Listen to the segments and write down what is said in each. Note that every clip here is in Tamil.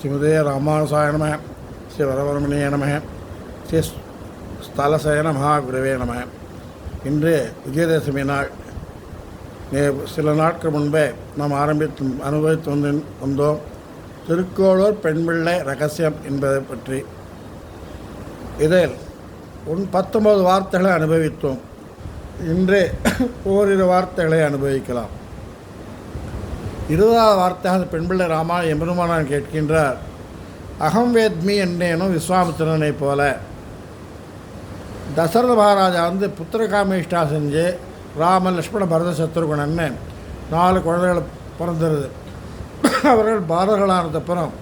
ஸ்ரீமதே ராமானுசாய நம ஸ்ரீ வரவரமணிய நம ஸ்ரீ ஸ்தலசயன மகாகுருவே நம. இன்று விஜயதசமி நாள். நே சில நாட்கள் முன்பே நாம் ஆரம்பித்து அனுபவித்து வந்து வந்தோம். திருக்கோளூர் பெண்பிள்ளை ரகசியம் என்பதை பற்றி. இதில் உன் பத்தொன்பது வார்த்தைகளை அனுபவித்தோம். இன்று ஓரிரு வார்த்தைகளை அனுபவிக்கலாம். இருபதாவது வார்த்தையாக அந்த பெண்பிள்ளை ராமா எம்பெருமானான் கேட்கின்றார். அகம் வேத்மி என்னேனும் விஸ்வாமித்திரனை போல. தசரத மகாராஜா வந்து புத்திரகாமேஷ்டா செஞ்சு ராம லக்ஷ்மண பரத சத்ருகுணன்னு நாலு குழந்தைகள் பிறந்துருது அவர்கள் பாரதர்களானதுக்கப்புறம்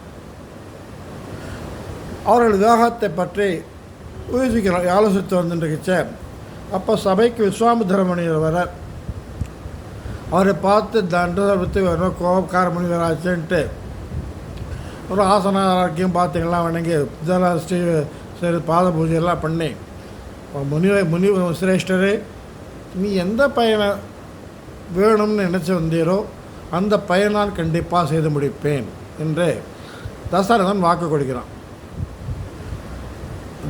அவர்கள் விவாகத்தை பற்றி யோசிக்கிறோம் ஆலோசித்து வந்துட்டுருக்குச்ச அப்போ சபைக்கு விஸ்வாமித்திரமணியர் வர அவரை பார்த்து தண்டத்தை வேணும் கோபக்கார முனிவராச்சுன்ட்டு ஒரு ஆசன ஆரோக்கியம் பார்த்துங்களாம் வணங்கி இதெல்லாம் ஸ்ரீ சரி பாத பூஜையெல்லாம் பண்ணி. முனிவை முனி சிரேஷ்டரே நீ எந்த பையனை வேணும்னு நினச்சி வந்தீரோ அந்த பயனால் கண்டிப்பாக செய்து முடிப்பேன் என்று தசரதன் வாக்கு கொடுக்கிறான்.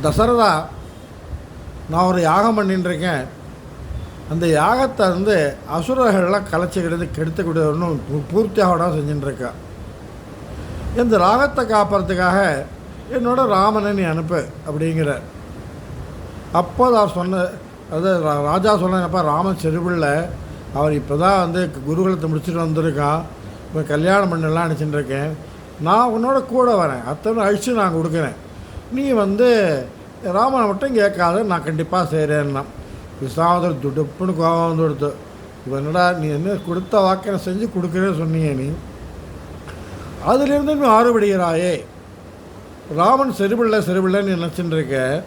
தசரதா நான் ஒரு யாகம் பண்ணிட்டுருக்கேன் அந்த யாகத்தை வந்து அசுரர்கள்லாம் கலைச்சிக்கிறது ஒன்றும் பூர்த்தியாக செஞ்சுட்டுருக்கா. இந்த ராகத்தை காப்பறதுக்காக என்னோட ராமனை நீ அனுப்பு அப்படிங்கிற அப்போ அவர் சொன்ன அது ரா- ராஜா சொன்னப்பா ராமன் செருவில் அவர் இப்போ தான் வந்து குருகுலத்தை முடிச்சுட்டு வந்திருக்கான். இப்போ கல்யாணம் பண்ணலாம் நினச்சிட்டு நான் உன்னோட கூட வரேன். அத்தனை அழிச்சு நான் கொடுக்குறேன். நீ வந்து ராமனை மட்டும் கேட்காத நான் கண்டிப்பாக செய்கிறேன்னா. விஸ்வாமதர் துடுப்புன்னு கோபம் வந்து கொடுத்து என்னடா நீ என்ன கொடுத்த வாக்கனை செஞ்சு கொடுக்குறேன்னு சொன்னீங்க நீ. அதிலிருந்து நீ ஆறுபடுகிறாயே. ராமன் செருபிள்ளை செருபிள்ளைன்னு நினச்சிட்டு இருக்க.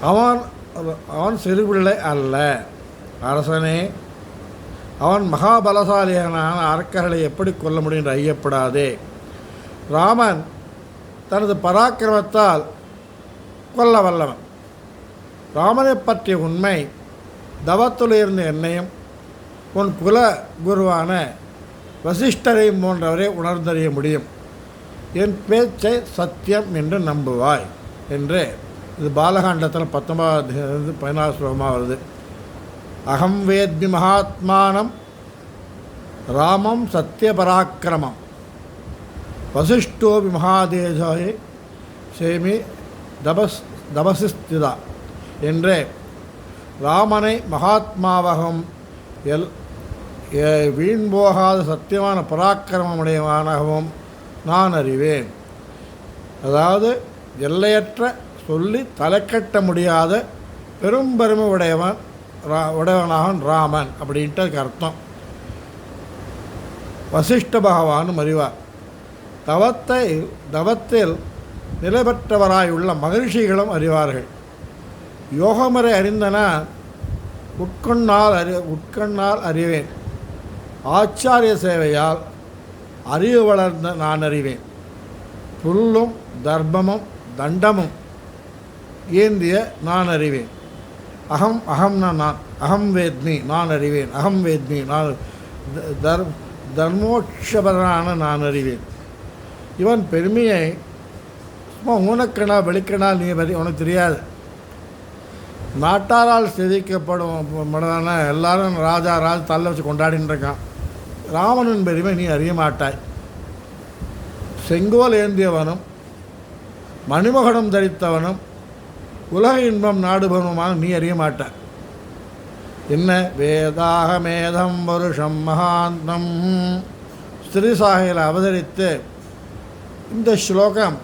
அவன் அவன் சிறுபிள்ளை அல்ல. அரசனே அவன் மகாபலசாலியான அரக்கர்களை எப்படி கொல்ல முடியும் என்று ஐயப்படாதே ராமன் தனது பராக்கிரமத்தால் கொல்ல வல்லவன். ராமனை பற்றிய உண்மை தவத்திலிருந்து என்னையும் உன் குல குருவான வசிஷ்டரையும் போன்றவரை உணர்ந்தறிய முடியும். என் பேச்சை சத்தியம் என்று நம்புவாய் என்று. இது பாலகாண்டத்தில் பத்தொன்பதாவது பதினாறு ஸ்லோகமாக வருது. அகம் வேத்மி மகாத்மானம் ராமம் சத்தியபராக்கிரமம். வசிஷ்டோபி மகாதேஜாயை சேமி தபஸ் தபசிஸ்திதா என்றே. ராமனை மகாத்மாவகம் எல் எ- வீண் போகாத சத்தியமான பராக்கிரமமுடையவனாகவும் நான் அறிவேன். அதாவது எல்லையற்ற சொல்லி தலைக்கட்ட முடியாத பெரும்பெருமை உடையவன் ரா உடையவனாகவன் ராமன் அப்படின்ட்டு அர்த்தம். வசிஷ்ட பகவானும் அறிவார். தவத்தை தவத்தில் நிலை பெற்றவராயுள்ள மகிழ்ச்சிகளும் அறிவார்கள். யோகமுறை அறிந்தனா உட்கொண்டால் அறி உட்கொண்டால் அறிவேன். ஆச்சாரிய சேவையால் அறிவு வளர்ந்த நான் அறிவேன். புல்லும் தர்மமும் தண்டமும் ஏந்திய நான் அறிவேன். அகம் அகம்னா நான் அகம் வேத்மி நான் அறிவேன். அகம் வேத்மி நான் த- தர் தர்மோட்சபரனான நான் அறிவேன். இவன் பெருமையை சும்மா ஊனக்கணா வெளிக்கணால் நீ பற்றி உனக்கு தெரியாது. நாட்டாரால் சிதைக்கப்படும் மனதான எல்லாரும் ராஜா ராஜா தள்ள வச்சு கொண்டாடின்னு இருக்கான். ராவணன் பெருமை நீ அறிய மாட்டாய். செங்கோல் ஏந்தியவனும் மணிமகனம் தரித்தவனும் உலக இன்பம் நாடுபவனுமான நீ அறிய மாட்டாய். என்ன? வேதாக மேதம் வருஷம் மகாந்தம். ஸ்திரீசாகையில் அவதரித்து இந்த ஸ்லோகம்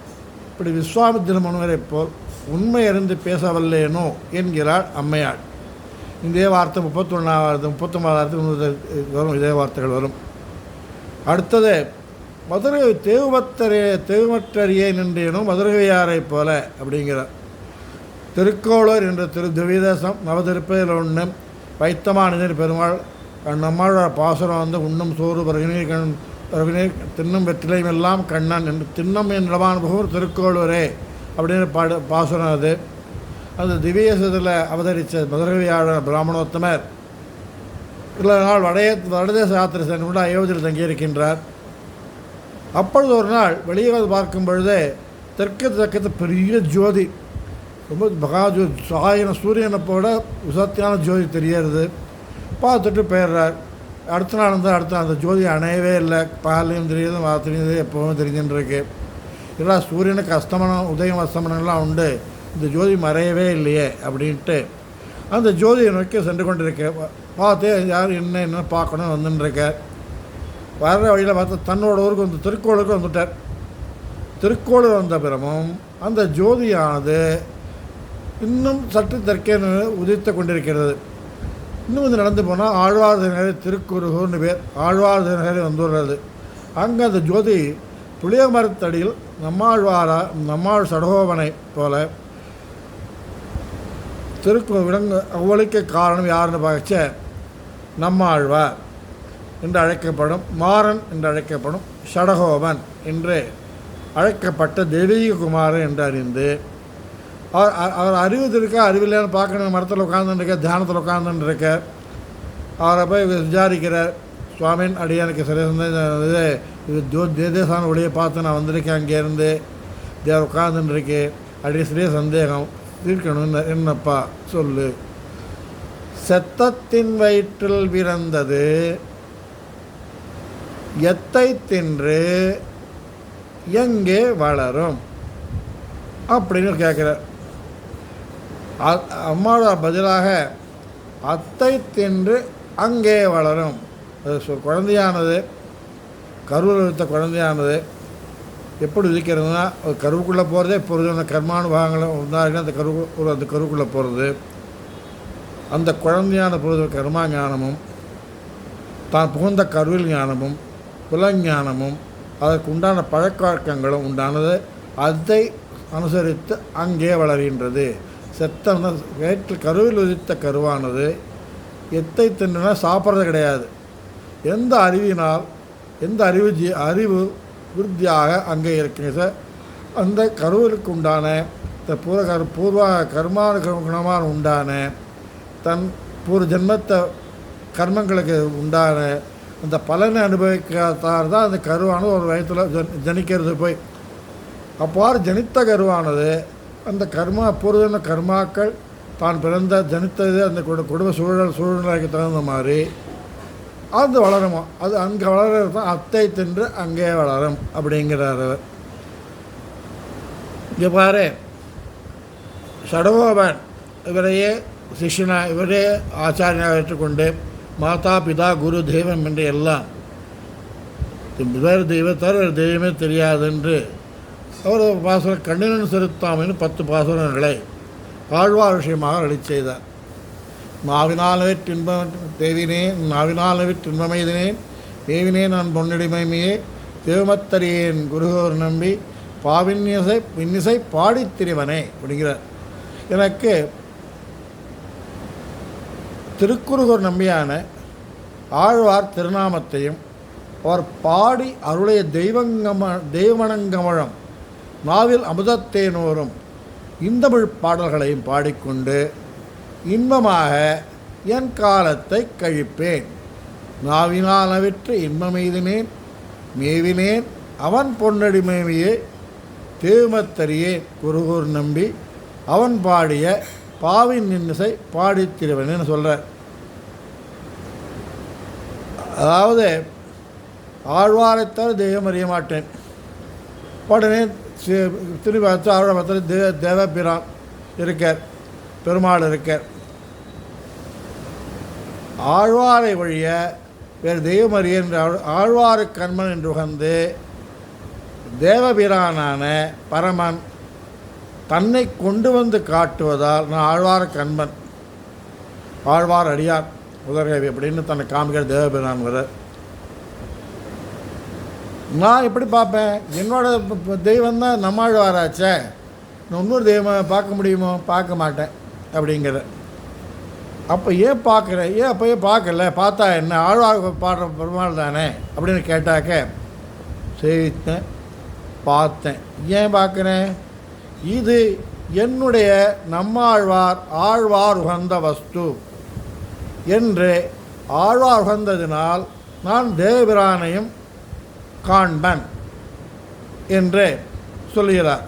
இப்படி விஸ்வாமித்திர முனிவரை போல் உண்மை அறிந்து பேசவல்லேனோ என்கிறாள் அம்மையாள் இதே வார்த்தை முப்பத்தொன்னாவது முன்னூறு வரும் இதே வார்த்தைகள் வரும். அடுத்தது மதுரை தேவுமத்தரே தேவமற்றறியே நின்றேனும் மதுரகையாரை போல அப்படிங்கிறார். திருக்கோளூர் என்ற திரு திவ்யதேசம் நவதிருப்பதில் ஒன்று வைத்தமானதிர் பெருமாள் நம்மளோட பாசுரம் வந்து உண்ணும் சோறு பிறகுநீர் கண் பிறகுநீர் தின்னும் வெற்றிலையும் எல்லாம் கண்ணன் என்று தின்னம் என்றவான் புகூர் திருக்கோளூரே. அப்படின்னு பாடு பாசனம் அது அந்த திவ்யசத்தில் அவதரித்த மதுரவியாளர் பிராமணோத்தமர் சில நாள் வடைய வடதேச யாத்திரை சென்று கொண்டு அயோத்தியில் தங்கியிருக்கின்றார். அப்பொழுது ஒரு நாள் வெளியே வந்து பார்க்கும் பொழுது தெற்கு தக்கத்து பெரிய ஜோதி ரொம்ப மகாஜோ ஜோதி சாயன சூரியனை போட விசத்தியான ஜோதி தெரியறது பார்த்துட்டு போயிடுறார். அடுத்த நாள் வந்து அடுத்த அந்த ஜோதி அணையவே இல்லை. பகலையும் தெரியுது வார்த்தையும் தெரியுது எப்போவும் தெரிஞ்சுட்டு இருக்குது இல்லை சூரியனுக்கு அஸ்தமனம் உதயம் அஸ்தமனம்லாம் உண்டு. இந்த ஜோதி மறையவே இல்லையே அப்படின்ட்டு அந்த ஜோதியை நோக்கி சென்று கொண்டிருக்க பார்த்து யார் என்ன என்ன பார்க்கணும் வந்துட்டுருக்க வர்ற வழியில் பார்த்து தன்னோட ஊருக்கு வந்து திருக்கோளுக்கு வந்துட்டார். திருக்கோளூர் வந்த பிறமும் அந்த ஜோதியானது இன்னும் சற்று தெற்கே உதித்து கொண்டிருக்கிறது. இன்னும் வந்து நடந்து போனால் ஆழ்வார் தினகரி திருக்குறுகூர்னு பேர் ஆழ்வார் தினகரி வந்துடுறது. அங்கே அந்த ஜோதி புளிய மரத்தடியில் நம்மாழ்வாரா நம்மாழ் சடகோபனை போல திருக்கு விலங்கு அவ்வளிக்க காரணம் யாருன்னு பார்க்க நம்மாழ்வார் என்று அழைக்கப்படும் மாறன் என்று அழைக்கப்படும் ஷடகோபன் என்று அழைக்கப்பட்ட தெய்வீககுமாரன் என்று அறிந்து அவர் அ- அவர் அறிவு இருக்கா அறிவில்லைன்னு பார்க்கணும் மரத்தில் உட்காந்துருக்க தியானத்தில் உட்காந்துருக்க அவரை போய் விசாரிக்கிறார். சுவாமின் அடியானுக்கு சரி இது இது ஜோ தேதேசான ஒளியை பார்த்து நான் வந்திருக்கேன் அங்கேருந்து தேவர் உட்காந்துருக்கு அடிசிலே சிறிய சந்தேகம். தீர்க்கணும் என்னப்பா சொல்லு. செத்தத்தின் வயிற்றில் பிறந்தது. எத்தை தின்று எங்கே வளரும்? அப்படின்னு கேட்குறார். அம்மாவோட பதிலாக அத்தை தின்று அங்கே வளரும். அது சொ- குழந்தையானது. கருவில் வைத்த குழந்தையானது எப்படி உதிக்கிறதுனா ஒரு கருவுக்குள்ளே போகிறதே பொருள் கர்மானுபாகங்களும் உண்டாகினா அந்த கரு அந்த கருவுக்குள்ளே போகிறது. அந்த குழந்தையான பொழுது கர்மா ஞானமும் தான் புகுந்த கருவில் ஞானமும் புலஞானமும் அதற்கு உண்டான பழக்கவழக்கங்களும் உண்டானது அதை அனுசரித்து அங்கே வளர்கின்றது. செத்தன வயிற்று கருவில் உதித்த கருவானது எத்தை தின்னுனா சாப்பிட்றது கிடையாது. எந்த அறிவினால் எந்த அறிவு ஜி அறிவு விருத்தியாக அங்கே இருக்கிறது சார் அந்த கருவிற்கு உண்டான இந்த பூர்வ கர் பூர்வ கர்மான குணமான உண்டான தன் பூர்வ ஜென்மத்தை கர்மங்களுக்கு உண்டான அந்த பலனை அனுபவிக்காதார் தான் அந்த கருவானது ஒரு வயத்தில் ஜன் ஜனிக்கிறது போய். அவ்வாறு ஜனித்த கருவானது அந்த கர்மா பூர்வஜன்ம கர்மாக்கள் தான் பிறந்த ஜனித்தது அந்த குடும்ப சூழல் சூழ்நிலைக்கு தகுந்த மாதிரி அது வளருமா? அது அங்கே வளர்கிறது தான் அத்தை தின்று அங்கே வளரும் அப்படிங்கிறார் அவர். இங்கே பாரு சடகோபன் இவரையே சிஷ்யனா இவரே ஆச்சாரியனாக ஏற்றுக்கொண்டு மாதா பிதா குரு தெய்வம் என்று எல்லாம் வேறு தெய்வத்தார் வேறு தெய்வமே தெரியாதென்று அவர் பாசுரம் கண்ணினன் செலுத்தாமைன்னு பத்து பாசுரங்களை வாழ்வார் விஷயமாக அழி செய்தார். நாவினாலவே தின்பம் தேவினேன் நாவினாலவே தின்பமைதினேன் தேவினே நான் பொன்னடிமைமையே தேவமத்தறியேன் குருகோர் நம்பி பாவின்னிசை பின்னிசை பாடித்திரிவனே அப்படிங்கிறார். எனக்கு திருக்குறுகூர் நம்பியான ஆழ்வார் திருநாமத்தையும் அவர் பாடி அருளைய தெய்வங்கம தெய்வனங்கமழம் நாவில் அமுதத்தேனோரும் இந்தமிழ் பாடல்களையும் பாடிக்கொண்டு இன்பமாக என் காலத்தை கழிப்பேன். நாவினாலவிற்று இன்பமெய்தினேன் மேவினேன் அவன் பொன்னடிமையே தேமத்தறியே குருகூர் நம்பி அவன் பாடிய பாவின் நின்சை பாடித்திருவன் திருவனேன்னு சொல்கிறார் அதாவது ஆழ்வாரைத்தால் தெய்வம் அறிய மாட்டேன். உடனே திரும்பி பார்த்து ஆழ்வார் தேவ தேவபிரான் இருக்கார். பெருமாள் இருக்கார் ஆழ்வாரை வழிய வேறு தெய்வம் அறிய என்று ஆழ்- கண்மன் என்று உகந்து தேவபிரானான பரமன் தன்னை கொண்டு வந்து காட்டுவதால் நான் ஆழ்வார கண்மன். ஆழ்வார் அடியார் உதர்கவி அப்படின்னு தன்னை காமிக்கிற தேவபிரான் வர நான் எப்படி பார்ப்பேன்? என்னோட தெய்வம் தான் நம்மாழ்வாராச்சே இன்னொரு தெய்வம் பார்க்க முடியுமோ? பார்க்க மாட்டேன். அப்படிங்கிற அப்போ ஏன் பார்க்குறேன் ஏன் அப்போ ஏன் பார்க்கல? பார்த்தா என்ன? ஆழ்வார் பாடுற பெருமாள் தானே? அப்படின்னு கேட்டாக்க சேவித்தேன் பார்த்தேன். ஏன் பார்க்குறேன்? இது என்னுடைய நம்மாழ்வார் ஆழ்வார் உகந்த வஸ்து. என்று ஆழ்வார் உகந்ததினால் நான் தேவபிரானையும் காண்பன். என்று சொல்லுகிறார்.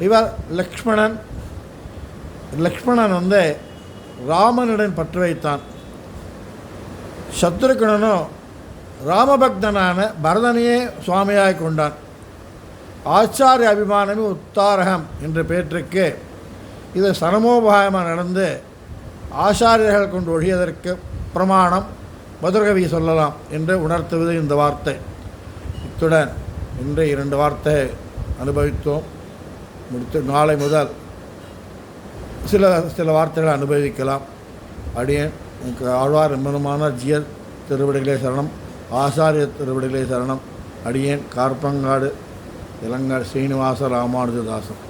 இவர் லக்ஷ்மணன் லக்ஷ்மணன் வந்து ராமனுடன் பற்று வைத்தான். சத்ருகுணனும் ராமபக்தனான பரதனையே சுவாமியாக கொண்டான். ஆச்சாரிய அபிமானமே உத்தாரகம் என்ற பேற்றுக்கு இது சனமோபாயமாக நடந்து ஆச்சாரியர்கள் கொண்டு ஒழியதற்கு பிரமாணம் மதுரகவி சொல்லலாம் என்று உணர்த்துவது இந்த வார்த்தை. இத்துடன் இன்று இரண்டு வார்த்தை அனுபவித்தோம். முடித்து நாளை முதல் சில சில வார்த்தைகளை அனுபவிக்கலாம். அடியேன் எனக்கு ஆழ்வார் எம்பெருமான ஜியர் திருவிடிகளே சரணம் ஆசாரிய திருவிடிகளே சரணம். அடியேன் கார்பங்காடு இளங்காடு ஸ்ரீனிவாச ராமானுஜதாசன்.